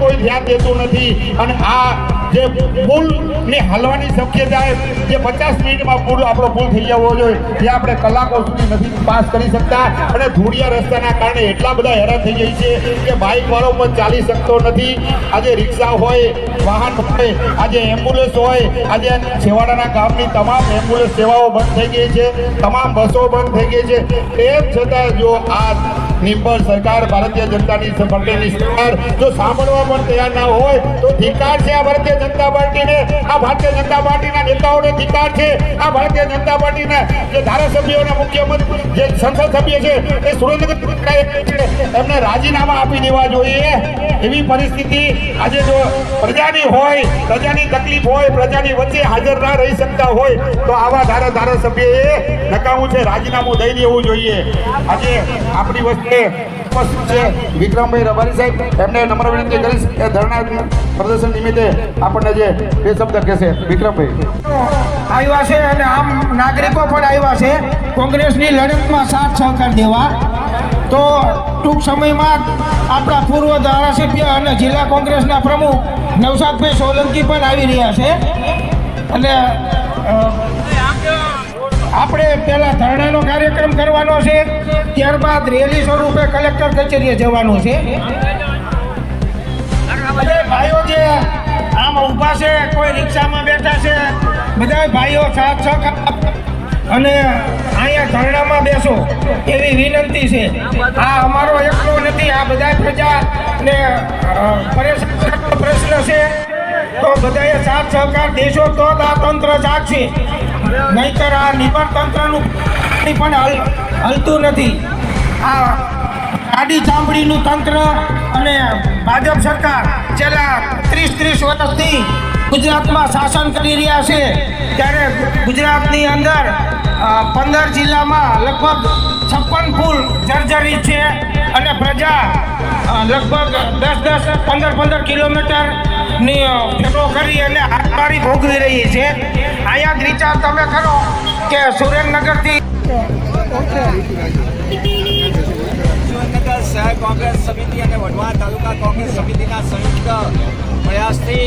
કોઈ ધ્યાન દેતું નથી. અને આ જે પુલની હાલવાની શક્યતા જે પચાસ મિનિટમાં પુલ આપણો પુલ થઈ જવો જોઈએ. જે આપણે કલાકો સુધી નથી પાસ કરી શકતા અને ધૂળિયા રસ્તાના કારણે એટલા બધા હેરાન થઈ જાય છે કે બાઇક વાળો પણ ચાલી શકતો નથી. આજે રિક્ષા હોય, વાહન હોય, આજે એમ્બ્યુલન્સ હોય, આજે છેવાડાના ગામની તમામ એમ્બ્યુલન્સ સેવાઓ બંધ થઈ ગઈ છે, તમામ બસો બંધ થઈ ગઈ છે. તેમ છતાં જો આ નિર્ભર સરકાર ભારતીય જનતાની પાર્ટીની સરકાર જો સાંભળવા પણ તૈયાર ના હોય, તો ધિકાર છે આ ભારતીય જનતા પાર્ટીને. આ ભારતીય જનતા પાર્ટીના નેતાઓને ધિકાર છે. આ ભારતીય જનતા પાર્ટીના જે ધારાસભ્યોના મુખ્યમંત્રી, જે સંસદ સભ્ય છે, એ સુરેન્દ્રનગર એમને રાજીનામા આપી દેવા જોઈએ. એવી પરિસ્થિતિ આજે જો પ્રજાની હોય, પ્રજાની તકલીફ હોય, પ્રજાની વચ્ચે હાજર ના રહી શકતા હોય, તો આવા ધારા ધારાસભ્યએ નકામું છે, રાજીનામું દઈ દેવું જોઈએ. આજે આપણી વચ્ચે ઉપસ્થિત છે. વિક્રમભાઈ રબારી સાહેબ, એમને નમ્ર વિનંતી કરીશ કે ધરણા પ્રદર્શન નિમિત્તે આપણને જે બે શબ્દ કહેશે. વિક્રમભાઈ. આવ્યા છે અને આમ નાગરિકો પણ આવ્યા છે. કોંગ્રેસની લડતમાં સાથ સહકાર દેવા. તો ટૂંક સમયમાં આપણા પૂર્વ ધારાસભ્ય અને જિલ્લા કોંગ્રેસના પ્રમુખ નવસાદભાઈ સોલંકી પણ આવી રહ્યા છે. અને પહેલા ધરણાનો કાર્યક્રમ કરવાનો છે, ત્યારબાદ રેલી સ્વરૂપે કલેક્ટર કચેરીએ જવાનું છે. ભાઈઓ જે આમ ઊભા છે, કોઈ રિક્ષામાં બેઠા છે બધા ભાઈઓ સાથ સહકાર અને અહીંયા ધરણામાં બેસો એવી વિનંતી છે. આ અમારો એકલો નથી, આ બધા પ્રજાને પ્રશ્ન છે. તો બધાએ સાથ સહકાર દેશો તો જ આ તંત્ર જાગશે. નહીતર આ નિબર તંત્રનું પણ હલ, હલતું નથી. આ આડી ચામડીનું તંત્ર અને ભાજપ સરકાર છેલ્લા ત્રીસ ત્રીસ વર્ષથી ગુજરાતમાં શાસન કરી રહ્યા છે. ત્યારે ગુજરાતની અંદર પંદર જિલ્લામાં લગભગ છપ્પન પુલ જર્જરિત છે અને પ્રજા લગભગ દસ દસ, પંદર પંદર કિલોમીટરની ફેરો કરી અને હાથમારી ભોગવી રહી છે. જ વિચાર તમે કરો કે સુરેન્દ્રનગરથી સુરેન્દ્રનગર શહેર કોંગ્રેસ સમિતિ અને વઢવાણ તાલુકા કોંગ્રેસ સમિતિના સંયુક્ત પ્રયાસથી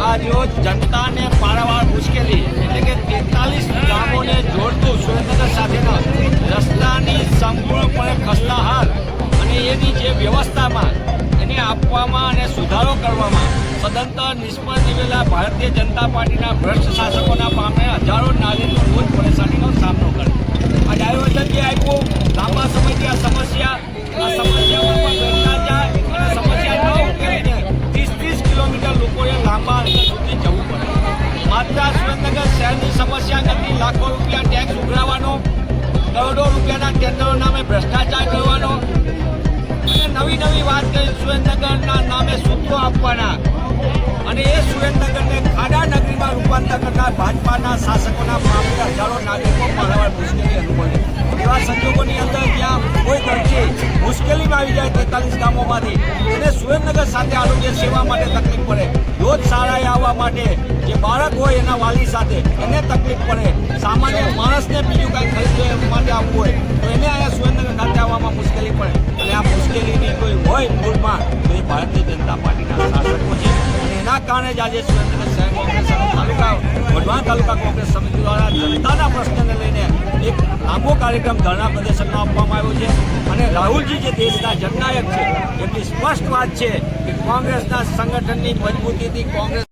આજ જનતાને પારાવાર મુશ્કેલી એટલે કે તેતાલીસ ગામોને જોડતું સુરેન્દ્રનગર સાથેના રસ્તાની સંપૂર્ણપણે ખસ્તાહાલ અને એની જે વ્યવસ્થામાં એને આપવામાં અને સુધારો કરવામાં સદંતર નિષ્ફળ નીવેલા ભારતીય જનતા પાર્ટીના ભ્રષ્ટ શાસકોના સુરેન્દ્રનગરને ખાડા નગરીમાં રૂપાંતર કરનાર ભાજપાના શાસકોના મામલે હજારો નાગરિકો પારાવાર મુશ્કેલી અનુભવે. એવા સંજોગોની અંદર ત્યાં કોઈ દર્દી મુશ્કેલીમાં આવી જાય તેતાલીસ ગામોમાંથી. એને સુરેન્દ્રનગર સાથે આરોગ્ય સેવા માટે તકલીફ પડે. રોજ શાળાએ આવવા માટે જે બાળક હોય એના વાલી સાથે એને તકલીફ પડે. સામાન્ય માણસને બીજું કાંઈ ખરીદવા માટે આવવું હોય, તો એને અહીંયા સુરેન્દ્રનગર ખાતે આવવામાં મુશ્કેલી પડે. અને આ મુશ્કેલીની કોઈ હોય મૂળમાં તો એ ભારતીય જનતા પાર્ટીના શાસકો છે. અને એના કારણે જ આજે સુરેન્દ્રનગર કોંગ્રેસ તાલુકા વઢવાણ તાલુકા કોંગ્રેસ સમિતિ દ્વારા જનતાના પ્રશ્નને લઈને એક લાંબો કાર્યક્રમ ધરણા પ્રદર્શનમાં આપવામાં આવ્યો છે. અને રાહુલજી જે દેશના જનનાયક છે, એમની સ્પષ્ટ વાત છે કે કોંગ્રેસના સંગઠનની મજબૂતીથી કોંગ્રેસ